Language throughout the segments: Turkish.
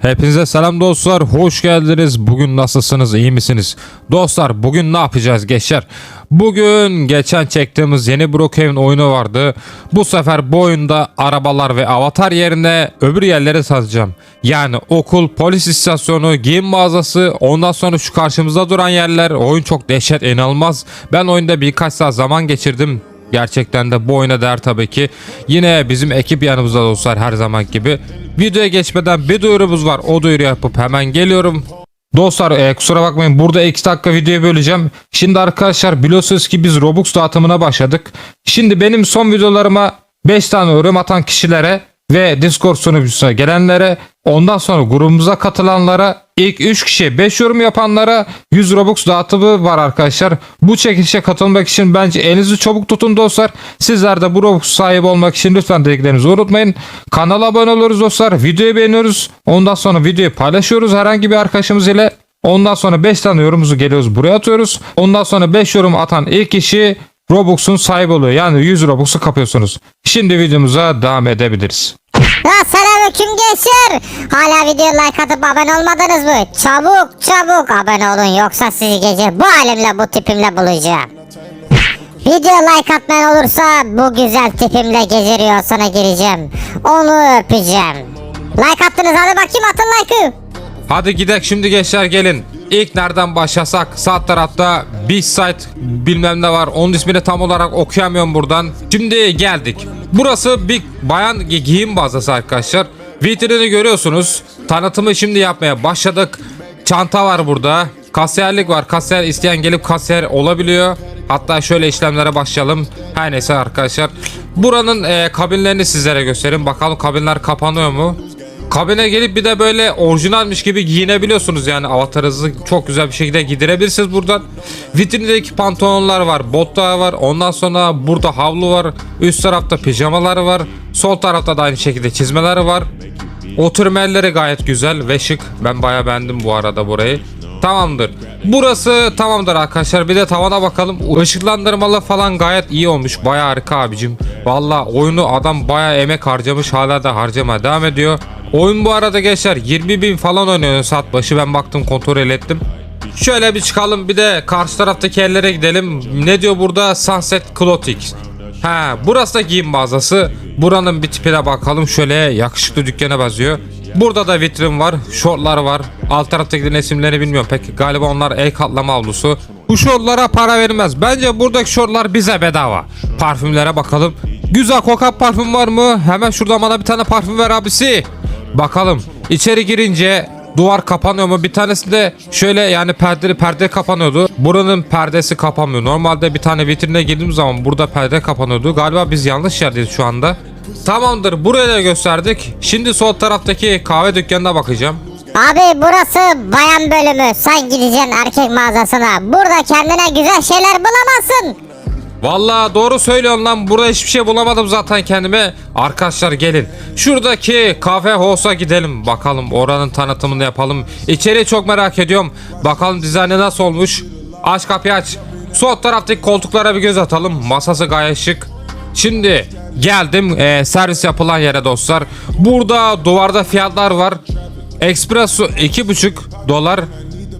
Hepinize selam dostlar. Hoş geldiniz. Bugün nasılsınız? iyi misiniz? Dostlar bugün ne yapacağız gençler? Bugün geçen çektiğimiz yeni Brookhaven oyunu vardı. Bu sefer bu oyunda arabalar ve avatar yerine öbür yerleri satacağım. Yani okul, polis istasyonu, giyim mağazası, ondan sonra şu karşımızda duran yerler. Oyun çok dehşet, inanılmaz. Ben oyunda birkaç saat zaman geçirdim. Gerçekten de bu oyuna değer tabii ki. Yine bizim ekip yanımızda dostlar her zaman gibi. Videoya geçmeden bir duyurumuz var. O duyuru yapıp hemen geliyorum. Dostlar e, kusura bakmayın burada 2 dakika videoyu böleceğim. Şimdi arkadaşlar biliyorsunuz ki biz Robux dağıtımına başladık. Şimdi benim son videolarıma 5 tane yorum atan kişilere ve Discord sunucusuna gelenlere ondan sonra grubumuza katılanlara ilk 3 kişiye 5 yorum yapanlara 100 Robux dağıtımı var arkadaşlar. Bu çekilişe katılmak için bence elinizi çabuk tutun dostlar. Sizler de bu Robux sahibi olmak için lütfen dediklerinizi unutmayın. Kanala abone oluruz dostlar. Videoyu beğeniyoruz. Ondan sonra videoyu paylaşıyoruz herhangi bir arkadaşımız ile. Ondan sonra 5 tane yorumumuzu geliyoruz buraya atıyoruz. Ondan sonra 5 yorum atan ilk kişi Robux'un sahibi oluyor. Yani 100 Robux'u kapıyorsunuz. Şimdi videomuza devam edebiliriz. Ya selamünaleyküm gençler. Hala video like atıp abone olmadınız mı? Çabuk çabuk abone olun yoksa sizi gece bu halimle bu tipimle bulacağım. Video like atmayan olursa bu güzel tipimle gece rüyasına gireceğim. Onu öpeceğim. Like attınız hadi bakayım atın like'ı. Hadi gidelim şimdi gençler gelin. İlk nereden başlasak? Sağ tarafta bir site bilmem ne var. Onun ismini tam olarak okuyamıyorum buradan. Şimdi geldik. Burası bir bayan gi- giyim bazası arkadaşlar. Vitrini görüyorsunuz. Tanıtımı şimdi yapmaya başladık. Çanta var burada. Kasiyerlik var. Kasiyer isteyen gelip kasiyer olabiliyor. Hatta şöyle işlemlere başlayalım. Her neyse arkadaşlar. Buranın e, kabinlerini sizlere göstereyim. Bakalım kabinler kapanıyor mu? Kabine gelip bir de böyle orijinalmiş gibi giyinebiliyorsunuz yani avatarınızı çok güzel bir şekilde giydirebilirsiniz buradan. Vitrindeki pantolonlar var, botlar var. Ondan sonra burada havlu var. Üst tarafta pijamaları var. Sol tarafta da aynı şekilde çizmeleri var. Oturma yerleri gayet güzel ve şık. Ben bayağı beğendim bu arada burayı. Tamamdır. Burası tamamdır arkadaşlar. Bir de tavana bakalım. Işıklandırmalı falan gayet iyi olmuş. Bayağı harika abicim. Valla oyunu adam bayağı emek harcamış. Hala da harcamaya devam ediyor. Oyun bu arada gençler 20 bin falan oynuyor saat başı. Ben baktım kontrol ettim. Şöyle bir çıkalım bir de karşı taraftaki yerlere gidelim. Ne diyor burada? Sunset Clothing. Ha, burası da giyim mağazası. Buranın bir tipine bakalım. Şöyle yakışıklı dükkana benziyor. Burada da vitrin var, şortlar var. Alt taraftaki isimlerini bilmiyorum peki. Galiba onlar el katlama havlusu. Bu şortlara para verilmez. Bence buradaki şortlar bize bedava. Parfümlere bakalım. Güzel kokan parfüm var mı? Hemen şurada bana bir tane parfüm ver abisi. Bakalım. İçeri girince duvar kapanıyor mu? Bir tanesi de şöyle yani perde perde kapanıyordu. Buranın perdesi kapanmıyor. Normalde bir tane vitrine girdiğim zaman burada perde kapanıyordu. Galiba biz yanlış yerdeyiz şu anda. Tamamdır. Buraya da gösterdik. Şimdi sol taraftaki kahve dükkanına bakacağım. Abi burası bayan bölümü. Sen gideceksin erkek mağazasına. Burada kendine güzel şeyler bulamazsın. Vallahi doğru söylüyorsun lan. Burada hiçbir şey bulamadım zaten kendime. Arkadaşlar gelin. Şuradaki kafe House'a gidelim. Bakalım oranın tanıtımını yapalım. İçeriği çok merak ediyorum. Bakalım dizaynı nasıl olmuş. Aç kapıyı aç. Sol taraftaki koltuklara bir göz atalım. Masası gayet şık. Şimdi geldim eee, servis yapılan yere dostlar. Burada duvarda fiyatlar var. Espresso 2,5 dolar.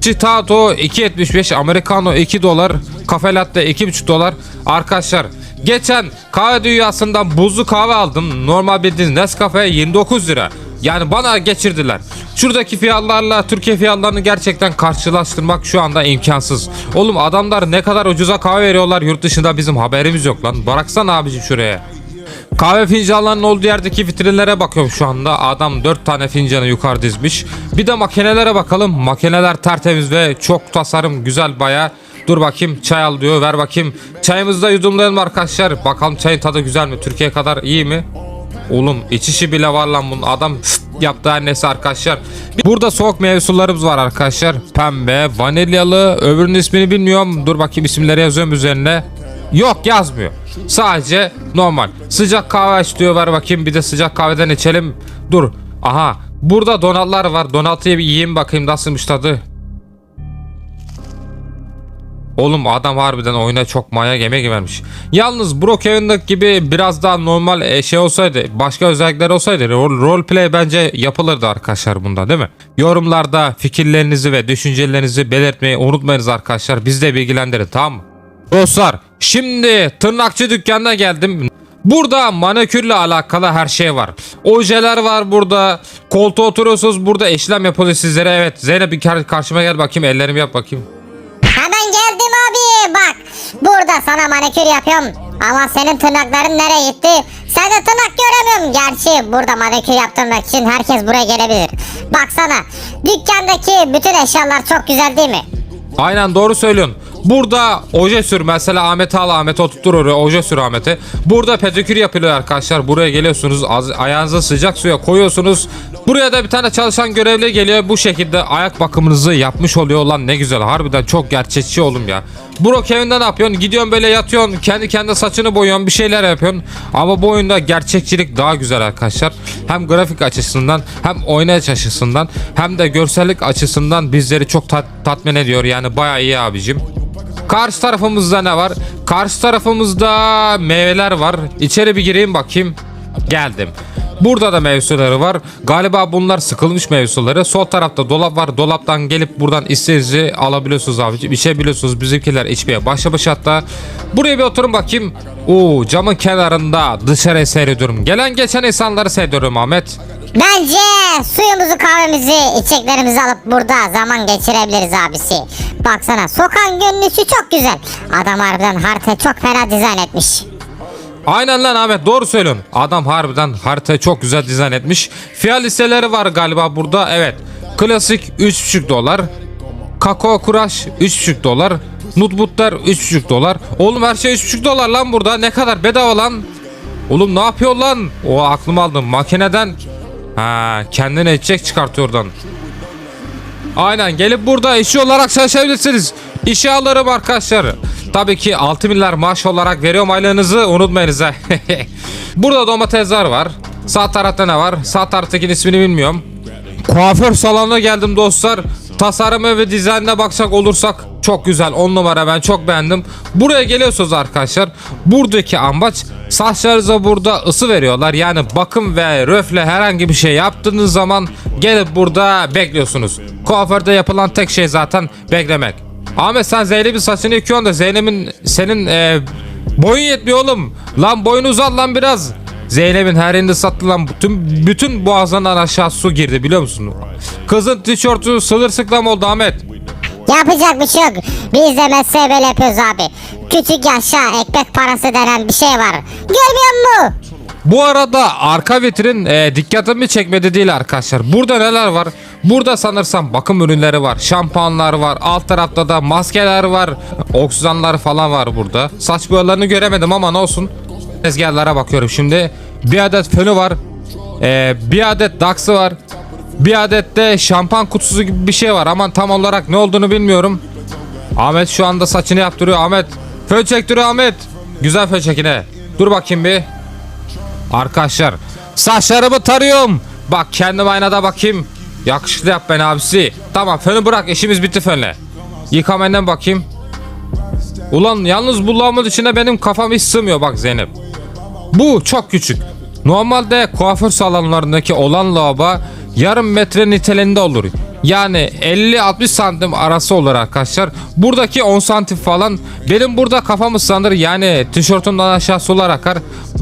Citato 2.75 Americano 2 dolar Cafe Latte 2.5 dolar. Arkadaşlar geçen kahve dünyasından buzlu kahve aldım. Normal bildiğiniz Nescafe 29 lira. Yani bana geçirdiler. Şuradaki fiyatlarla Türkiye fiyatlarını gerçekten karşılaştırmak şu anda imkansız. Oğlum adamlar ne kadar ucuza kahve veriyorlar yurt dışında bizim haberimiz yok lan. Bıraksana abicim şuraya Kahve fincanlarının olduğu yerdeki vitrinlere bakıyorum şu anda. Adam 4 tane fincanı yukarı dizmiş. Bir de makinelere bakalım. Makineler tertemiz ve çok tasarım güzel baya. Dur bakayım çay al diyor ver bakayım. Çayımızı da yudumlayalım arkadaşlar. Bakalım çayın tadı güzel mi? Türkiye kadar iyi mi? Oğlum iç işi bile var lan bunun. Adam yaptı her neyse arkadaşlar. Burada soğuk meyve sularımız var arkadaşlar. Pembe, vanilyalı, öbürünün ismini bilmiyorum. Dur bakayım isimleri yazıyorum üzerine. Yok yazmıyor. Sadece normal. Sıcak kahve iç diyor ver bakayım bir de sıcak kahveden içelim. Dur. Aha. Burada donatlar var. Donatıyı bir yiyeyim bakayım nasılmış tadı. Oğlum adam harbiden oyuna çok maya yemek vermiş. Yalnız Brookhaven'daki gibi biraz daha normal e, şey olsaydı, başka özellikler olsaydı rol, roleplay bence yapılırdı arkadaşlar bunda değil mi? Yorumlarda fikirlerinizi ve düşüncelerinizi belirtmeyi unutmayınız arkadaşlar. Biz de bilgilendirin tamam mı? Dostlar şimdi tırnakçı dükkanına geldim. Burada manikürle alakalı her şey var. Ojeler var burada. Koltuğa oturuyorsunuz burada işlem yapılıyor sizlere. Evet Zeynep bir kar- karşıma gel bakayım ellerimi yap bakayım. Hemen geldim abi bak. Burada sana manikür yapıyorum. Ama senin tırnakların nereye gitti? Sen de tırnak göremiyorum. Gerçi burada manikür yaptırmak için herkes buraya gelebilir. Baksana dükkandaki bütün eşyalar çok güzel değil mi? Aynen doğru söylüyorsun. Burada oje sür mesela Ahmet al Ahmet oturtur oraya oje sür Ahmet'e. Burada pedikür yapılıyor arkadaşlar. Buraya geliyorsunuz az, ayağınızı sıcak suya koyuyorsunuz. Buraya da bir tane çalışan görevli geliyor. Bu şekilde ayak bakımınızı yapmış oluyor lan ne güzel. Harbiden çok gerçekçi oğlum ya. Brook evinde ne yapıyorsun? Gidiyorsun böyle yatıyorsun. Kendi kendine saçını boyuyorsun. Bir şeyler yapıyorsun. Ama bu oyunda gerçekçilik daha güzel arkadaşlar. Hem grafik açısından hem oynayış açısından hem de görsellik açısından bizleri çok tat- tatmin ediyor. Yani bayağı iyi abicim. Karşı tarafımızda ne var? Karşı tarafımızda meyveler var. İçeri bir gireyim bakayım. Geldim. Burada da meyve suları var. Galiba bunlar sıkılmış meyve suları. Sol tarafta dolap var. Dolaptan gelip buradan istediğinizi alabiliyorsunuz abicim. İçebiliyorsunuz. Bizimkiler içmeye başlamış hatta. Buraya bir oturun bakayım. Oo camın kenarında dışarı seyrediyorum. Gelen geçen insanları seyrediyorum Ahmet. Bence suyumuzu kahvemizi içeceklerimizi alıp burada zaman geçirebiliriz abisi. Baksana sokağın görünüşü çok güzel. Adam harbiden haritayı çok fena dizayn etmiş. Aynen lan Ahmet doğru söylüyorsun. Adam harbiden haritayı çok güzel dizayn etmiş. Fiyat listeleri var galiba burada. Evet. Klasik 3,5 dolar. Kakao Crush 3,5 dolar. Nutbutlar 3,5 dolar. Oğlum her şey 3,5 dolar lan burada. Ne kadar bedava lan. Oğlum ne yapıyor lan? O aklımı aldım. Makineden ha kendine içecek çıkartıyor oradan. Aynen gelip burada işçi olarak çalışabilirsiniz. İşe alırım arkadaşlar. Tabii ki 6 milyar maaş olarak veriyorum aylığınızı unutmayınız ha. burada domatesler var. Sağ tarafta ne var? Sağ taraftakinin ismini bilmiyorum. Kuaför salonuna geldim dostlar. Tasarımı ve dizaynına bakacak olursak çok güzel 10 numara ben çok beğendim. Buraya geliyorsunuz arkadaşlar. Buradaki amaç saçlarınıza burada ısı veriyorlar. Yani bakım ve röfle herhangi bir şey yaptığınız zaman gelip burada bekliyorsunuz. Kuaförde yapılan tek şey zaten beklemek. Ahmet sen Zeynep'in saçını yıkıyorsun da Zeynep'in senin e, boyun yetmiyor oğlum. Lan boyun uzat lan biraz. Zeynep'in her yerinde satılan bütün bütün boğazından aşağı su girdi biliyor musun? Kızın tişörtü sılırsıklam oldu Ahmet. Yapacak bir şey yok. Biz de mesleği böyle yapıyoruz abi. Küçük yaşa ekmek parası denen bir şey var. Görmüyor musun? Bu arada arka vitrin e, dikkatimi çekmedi değil arkadaşlar. Burada neler var? Burada sanırsam bakım ürünleri var. Şampuanlar var. Alt tarafta da maskeler var. Oksijenler falan var burada. Saç boyalarını göremedim ama ne olsun. Tezgahlara bakıyorum şimdi. Bir adet fönü var. E, bir adet daksı var. Bir adet de şampuan kutusu gibi bir şey var. Ama tam olarak ne olduğunu bilmiyorum. Ahmet şu anda saçını yaptırıyor. Ahmet fön çektiriyor Ahmet. Güzel fön çekine. Dur bakayım bir. Arkadaşlar saçlarımı tarıyorum. Bak kendim aynada bakayım. Yakışıklı yap ben abisi. Tamam fönü bırak işimiz bitti fönle. Yıkamenden bakayım. Ulan yalnız bu lavabonun içine benim kafam hiç sığmıyor bak Zeynep. Bu çok küçük. Normalde kuaför salonlarındaki olan lavabo yarım metre niteliğinde olur. Yani 50-60 santim arası olur arkadaşlar. Buradaki 10 santim falan. Benim burada kafam ıslanır. Yani tişörtümden aşağı sular akar.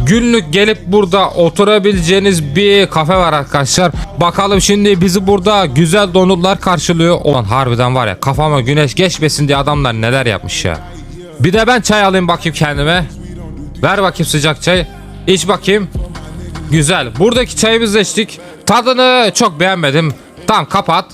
Günlük gelip burada oturabileceğiniz bir kafe var arkadaşlar. Bakalım şimdi bizi burada güzel donutlar karşılıyor. Olan harbiden var ya kafama güneş geçmesin diye adamlar neler yapmış ya. Bir de ben çay alayım bakayım kendime. Ver bakayım sıcak çay. İç bakayım. Güzel. Buradaki çayımızı içtik. Tadını çok beğenmedim. Tamam kapat.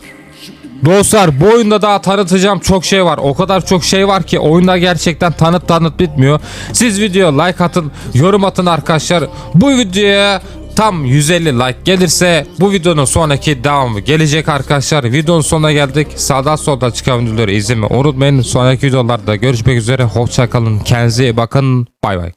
Dostlar bu oyunda daha tanıtacağım çok şey var. O kadar çok şey var ki oyunda gerçekten tanıt tanıt bitmiyor. Siz video like atın, yorum atın arkadaşlar. Bu videoya tam 150 like gelirse bu videonun sonraki devamı gelecek arkadaşlar. Videonun sonuna geldik. Sağdan soldan çıkan videoları izlemeyi unutmayın. Sonraki videolarda görüşmek üzere. Hoşçakalın. Kendinize iyi bakın. Bay bay.